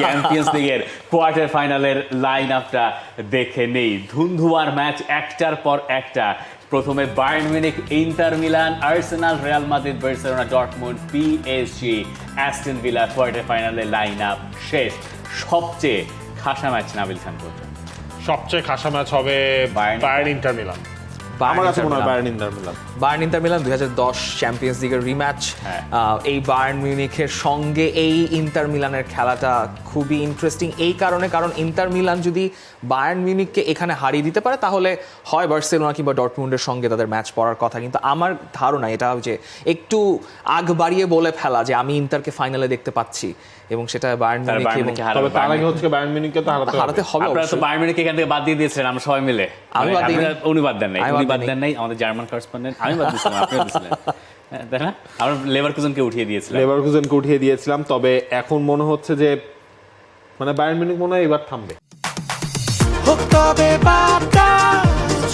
Champions লিগের quarter ফাইনালের line আপটা দেখে নেই। ধুন্ধুয়ার ম্যাচ একটার পর একটা। প্রথমে Bayern Munich Inter Milan Arsenal Real Madrid Barcelona Dortmund PSG Aston Villa quarter ফাইনালের লাইন আপ শেষ। সবচেয়ে খাসা ম্যাচ নাবিল খান করছেন সবচেয়ে খাসা ম্যাচ হবে বায়ার্ন ইন্টার মিলান আমার কাছে মনে হয় Bayern Inter Milan. Bayern Inter Milan দুই চ্যাম্পিয়ন্স লিগের রিম্যাচ। এই বায়ার্ন মিউনিখের সঙ্গে এই ইন্টার মিলানের খেলাটা খুবই ইন্টারেস্টিং এই কারণে কারণ ইন্টার মিলান যদি বায়ার্ন মিউনিককে এখানে হারিয়ে দিতে পারে তাহলে হয় বার্সেলোনা কিংবা ডটমুন্ডের সঙ্গে তাদের ম্যাচ পড়ার কথা। কিন্তু আমার ধারণা এটা যে একটু আগ বাড়িয়ে বলে ফেলা যে আমি ইন্টারকে ফাইনালে দেখতে পাচ্ছি এবং সেটা বায়ার্ন তারা মিউনিক বায়ার্ন এবং মিউনিখকে হারাবে। তবে তার আগে হচ্ছে বায়ার্ন মিউনিককে তো হারাতে হবে। হবে আপনারা তো বায়ার্ন মিউনিখকে এখান থেকে বাদ দিয়ে দিয়েছিলেন আমরা সবাই মিলে। আমি বাদ। আপনারা- উনি বাদ দেন নাই আমি উনি বাদ বাদ দিইনি। দেন নাই আমাদের জার্মান করেসপন্ডেন্ট আমি বাদ দিয়েছিলাম আপনিও দিয়েছিলেন হ্যাঁ, তাই না? আমরা লেবার কুজনকে উঠিয়ে দিয়েছিলাম। লেভারকুজেনকে উঠিয়ে দিয়েছিলাম তবে এখন মনে হচ্ছে যে মানে বায়ার্ন মিউনিক মনে হয় এবার থামবে। তবে বার্তা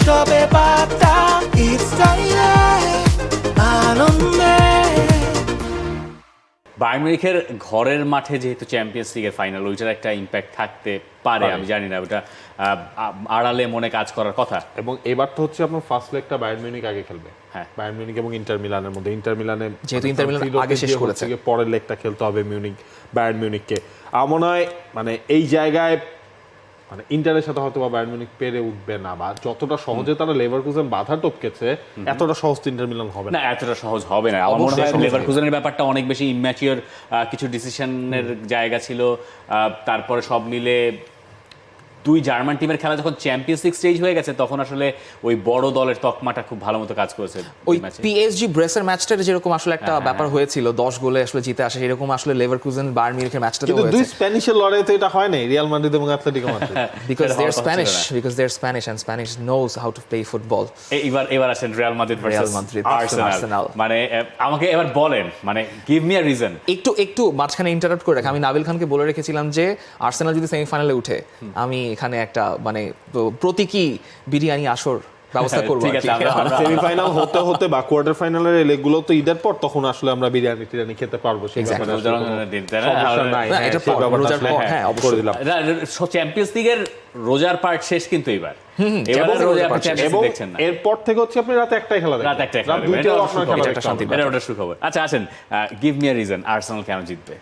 সবে বার্তা ইসরায়েল আনন্দে বায়ার্ন মিউনিখের ঘরের মাঠে যেহেতু চ্যাম্পিয়ন্স লিগের ফাইনাল ওইটার একটা ইম্প্যাক্ট থাকতে পারে আমি জানি না ওটা আহ, আড়ালে মনে কাজ করার কথা। এবং এবার তো হচ্ছে আপনার ফার্স্ট লেগটা বায়ার্ন মিউনিক আগে খেলবে। হ্যাঁ। বায়ার্ন মিউনিক এবং ইন্টার মিলানের মধ্যে। ইন্টার মিলানে যেহেতু ইন্টার মিলান আগে শেষ করেছে। পরের লেগটা খেলতে হবে মিউনিক বায়ার্ন মিউনিককে আমার মনে হয় মানে এই জায়গায় মানে ইন্টারের সাথে হয়তো বা বায়ার্ন মিউনিক পেরে উঠবে না বা যতটা সহজে তারা লেভারকুজেন বাধা টপকেছে এতটা সহজ ইন্টার মিলান হবে না। এতটা সহজ হবে না। আমার মনে হয় লেভারকুজেনের ব্যাপারটা অনেক বেশি ইম্যাচিওর কিছু ডিসিশনের জায়গা ছিল আহ, তারপরে সব মিলে দুই জার্মান টিমের খেলা যখন চ্যাম্পিয়ন্স লিগ স্টেজ হয়ে গেছে তখন আসলে ওই বড় দলের তকমাটা খুব ভালো মতো কাজ করেছে ওই পিএসজি ব্রেসের ম্যাচটার যেরকম আসলে একটা হ্যাঁ, ব্যাপার হয়েছিল দশ গোলে আসলে জিতে আসে এরকম আসলে লেভারকুজেন বায়ার্ন মিউনিখের ম্যাচটাতে কিন্তু দুই স্প্যানিশের লড়াইতে এটা হয় নাই রিয়াল মাদ্রিদ এবং অ্যাথলেটিকো মাদ্রিদ because সেটা they're হওয়ার কথা ছিল Spanish না। because they're Spanish and Spanish knows how to play football. এ- এবার এবার আছেন Real Madrid Real versus Madrid, Arsenal Arsenal. মানে আমাকে এবার বলেন মানে গিভ মি আ রিজন একটু একটু মাঝখানে ইন্টারাপ্ট করে রাখি। আমি নাবিল খানকে বলে রেখেছিলাম যে আর্সেনাল যদি সেমিফাইনালে উঠে আমি এখানে একটা মানে প্রতীকী বিরিয়ানি আসর ব্যবস্থা করব ঠিক আছে কি। আমরা- আমরা- সেমিফাইনাল হতে হতে বা কোয়ার্টার ফাইনালের লেগগুলো তো ঈদের পর তখন আসলে আমরা বিরিয়ানি টিরিয়ানি খেতে পারব আসলে কোনো রোজার হ্যাঁ, এটা সেই পর, ব্যাপারটা রোজার আসলে পর, হ্যাঁ, হ্যাঁ, চ্যাম্পিয়ন্স লিগের রোজার পার্ট শেষ কিন্তু এবার। চ্যাম্পিয়ন্স এরপর থেকে হচ্ছে আপনি রাতে একটাই খেলা রাত আচ্ছা আসেন give me a reason Arsenal কেন জিতবে?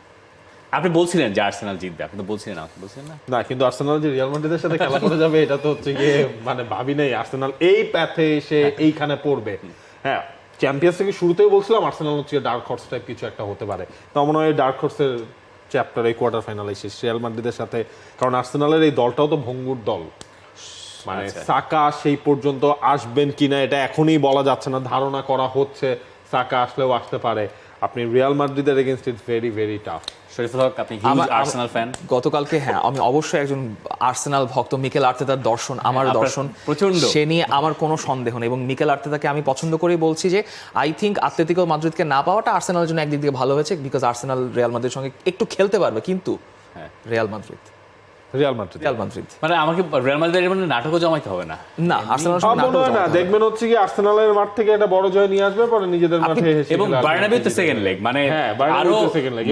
আপনি বলছিলেন যে আর্সেনাল জিতবে আপনি তো বলছিলেন আমাকে বলছিলেন না? না কিন্তু আর্সেনাল যে রিয়াল মাদ্রিদের সাথে খেলা করে যাবে এটা তো হচ্ছে গিয়ে মানে ভাবি নাই আর্সেনাল এই প্যাথে এসে এইখানে পড়বে। হ্যাঁ চ্যাম্পিয়ন্স থেকে শুরুতেই বলছিলাম আর্সেনাল হচ্ছে ডার্ক হর্স টাইপ কিছু একটা হতে পারে। তো মনে হয় ডার্ক হর্সের চ্যাপ্টার এই কোয়ার্টার ফাইনালে শেষ। রিয়াল মাদ্রিদের সাথে কারণ আর্সেনালের এই দলটাও তো ভঙ্গুর দল। মানে আচ্ছা। সাকা সেই পর্যন্ত আসবেন কিনা এটা এখনই বলা যাচ্ছে না ধারণা করা হচ্ছে সাকা আসলেও আসতে পারে। আপনি রিয়াল মাদ্রিদের against it's very very tough Shariful Haque আপনি হিউজ আর্সেনাল ফ্যান গতকালকে হ্যাঁ আমি অবশ্যই একজন আর্সেনাল ভক্ত মিকেল আর্তেতার দর্শন আমার দর্শন প্রচণ্ড। সে নিয়ে আমার কোনো সন্দেহ নেই এবং মিকেল আর্তেতাকে আমি পছন্দ করেই বলছি যে আই থিঙ্ক আতলেতিকো মাদ্রিদকে না পাওয়াটা আর্সেনালের জন্য একদিক থেকে ভালো হয়েছে বিকজ আর্সেনাল রিয়াল মাদ্রিদের সঙ্গে একটু খেলতে পারবে কিন্তু হ্যাঁ। Real Madrid Real Madrid. Real Madrid. মানে আমাকে রিয়াল মাদ্রিদের মানে নাটকও জমাইতে হবে না। না আর্সেনাল না দেখবেন হচ্ছে কি আর্সেনালের মাঠ থেকে একটা বড় জয় নিয়ে আসবে পরে নিজেদের মাঠে এবং। বার্নাবিউতে সেকেন্ড লেগ মানে হ্যাঁ, আরও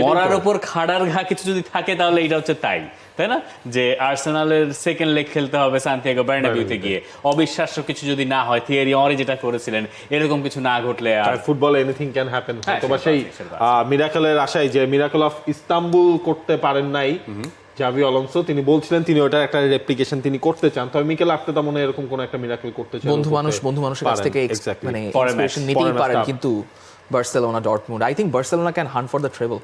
মরার উপর খাড়ার ঘা কিছু যদি থাকে তাহলে এটা হচ্ছে তাই তাই না? যে আর্সেনালের সেকেন্ড লেগ খেলতে হবে সান্তিয়াগো বার্নাবিউতে গিয়ে। অবিশ্বাস্য কিছু যদি না হয় থিয়েরি অরি যেটা করেছিলেন এরকম কিছু না ঘটলে আর ফুটবল এনিথিং ক্যান হ্যাপেন হ্যাঁ, সেটা সেই। মিরাকেলের আশায় যে মিরাকল অফ ইস্তাম্বুল করতে পারেন নাই জাভি অলonso তিনি বলছিলেন তিনি ওটার একটা রেপ্লিকেশন তিনি করতে চান। তবে মিকেল আর্তেতা মনে এরকম কোন একটা মিরাকেল করতে চান বন্ধু মানুষ বন্ধু মানুষের কাছ থেকে মানে inspiration নিতেই পারেন কিন্তু Barcelona Dortmund I think Barcelona can hunt for the treble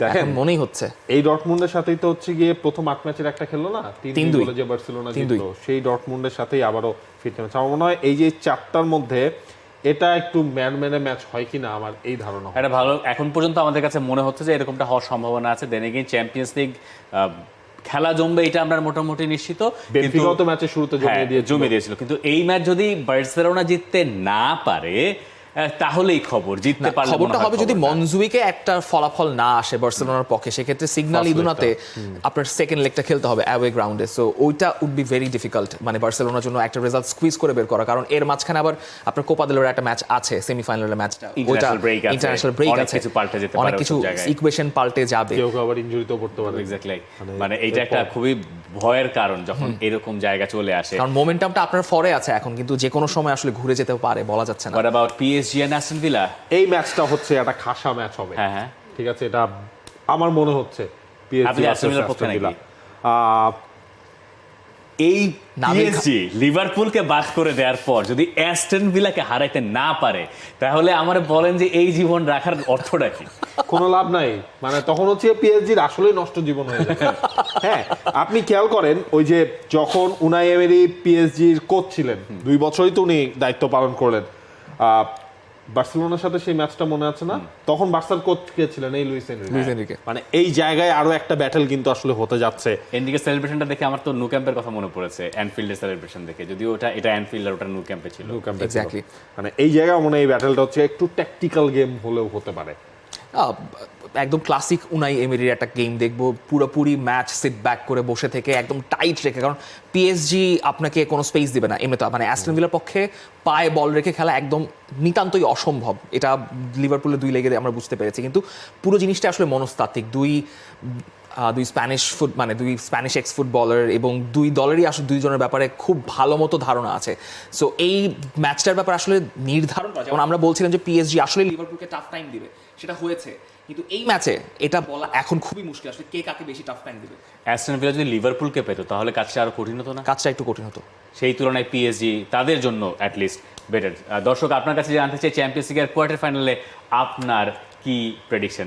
দেখেন। মনেই হচ্ছে। এই ডটমুন্ডের সাথেই তো হচ্ছে গিয়ে প্রথম আট ম্যাচের একটা খেললো না? তিন দুই। যে বার্সেলোনা জিতলো সেই ডটমুন্ডের সাথেই আবারও ফিরতে ম্যাচ আমার মনে হয় এই যে চারটার মধ্যে এটা একটু ম্যান ম্যানে ম্যাচ হয় কিনা আমার এই ধারণা। এটা ভালো এখন পর্যন্ত আমাদের কাছে মনে হচ্ছে যে এরকমটা হওয়ার সম্ভাবনা আছে। দেন এগেইন চ্যাম্পিয়ন্স লিগ খেলা জমবে এটা আমরা মোটামুটি নিশ্চিত। কিন্তু ম্যাচে ম্যাচের শুরুতে জমিয়ে দিয়ে জমে জমিয়ে দিয়েছিল। কিন্তু এই ম্যাচ যদি বার্সেলোনা জিততে না পারে তাহলেই খবর জিততে না, পারলে খবরটা হবে যদি মনজুইকে একটা ফলাফল না আসে বার্সেলোনার পক্ষে সেক্ষেত্রে সিগনাল ইদুনাতে আপনার সেকেন্ড লেগটা খেলতে হবে অ্যাওয়ে গ্রাউন্ডে সো ওইটা উড বি ভেরি ডিফিকাল্ট মানে বার্সেলোনার জন্য একটা রেজাল্ট স্কুইজ করে বের করা। কারণ এর মাঝখানে আবার আপনার কোপা দেলোর একটা ম্যাচ আছে সেমিফাইনালের ম্যাচটা আছে, ইন্টারন্যাশনাল ব্রেক আছে। কিছু পাল্টে যেতে অনেক পারে কিছু ইকুয়েশন পাল্টে যাবে। কেউ আবার ইঞ্জুরিতেও পড়তে পারে। এক্স্যাক্টলি মানে মানে এইটা একটা খুবই ভয়ের কারণ যখন এরকম জায়গা চলে আসে। কারণ মোমেন্টামটা আপনার ফরে আছে এখন কিন্তু যে কোনো সময় আসলে ঘুরে যেতে পারে বলা যাচ্ছে না। But about Villa? এই ম্যাচটা হচ্ছে একটা খাসা ম্যাচ হবে। হ্যাঁ হ্যাঁ। ঠিক আছে এটা আমার মনে হচ্ছে PSG ভিলার পক্ষে নাকি? এই পিএসজি লিভারপুলকে বাদ করে দেওয়ার পর যদি অ্যাস্টন ভিলাকে হারাইতে না পারে তাহলে আমার বলেন যে এই জীবন রাখার অর্থটা কি? কোনো লাভ নাই। মানে তখন হচ্ছে পিএসজির আসলে নষ্ট জীবন হয়ে যায় হ্যাঁ আপনি খেয়াল করেন ওই যে যখন উনাই এমেরি পিএসজির কোচ ছিলেন দুই বছরই তো উনি দায়িত্ব পালন করলেন। আহ, বার্সেলোনার সাথে সেই ম্যাচটা মনে আছে না? তখন বার্সার কোচ কে ছিলেন? এই লুইস এনরিকে। Luis Enrique. মানে এই জায়গায় আরও একটা ব্যাটল কিন্তু আসলে হতে যাচ্ছে। এনরিকে সেলিব্রেশনটা দেখে আমার তো নু ক্যাম্পের কথা মনে পড়েছে অ্যানফিল্ডের সেলিব্রেশন দেখে। যদিও ওটা এটা অ্যানফিল্ড আর ওটা নু ক্যাম্পে ছিল। নো ক্যাম্পে এক্স্যাক্টলি মানে এই জায়গায় মনে এই ব্যাটলটা হচ্ছে একটু ট্যাকটিক্যাল গেম হলেও হতে পারে। একদম ক্লাসিক উনাই এমিরির একটা গেম দেখব। পুরোপুরি ম্যাচ সিট ব্যাক করে বসে থেকে একদম টাইট রেখে, কারণ পিএসজি আপনাকে কোনো স্পেস দিবে না এমনি তো মানে অ্যাস্টনভিলার পক্ষে পায়ে বল রেখে খেলা একদম নিতান্তই অসম্ভব। এটা লিভারপুলের দুই লেগে আমরা বুঝতে পেরেছি। কিন্তু পুরো জিনিসটা আসলে মনস্তাত্ত্বিক। দুই দুই স্প্যানিশ ফুট মানে দুই স্প্যানিশ এক্স ফুটবলার এবং দুই দলেরই আসলে দুইজনের ব্যাপারে খুব ভালো মতো ধারণা আছে। সো এই ম্যাচটার ব্যাপারে আসলে নির্ধারণ করা যেমন আমরা বলছিলাম যে পিএসজি আসলে লিভারপুলকে টাফ টাইম দিবে সেটা হয়েছে। কিন্তু এই ম্যাচে এটা বলা এখন খুবই মুশকিল আসলে কে কাকে বেশি টাফ টাইম দিবে? অ্যাস্টন ভিলা যদি লিভারপুলকে পেতো তাহলে কাজটা আরও কঠিন হতো না? কাজটা একটু কঠিন হতো। সেই তুলনায় পিএসজি তাদের জন্য অ্যাটলিস্ট বেটার দর্শক আপনার কাছে জানতে চাই চ্যাম্পিয়ন্স লিগের কোয়ার্টার ফাইনালে আপনার কি prediction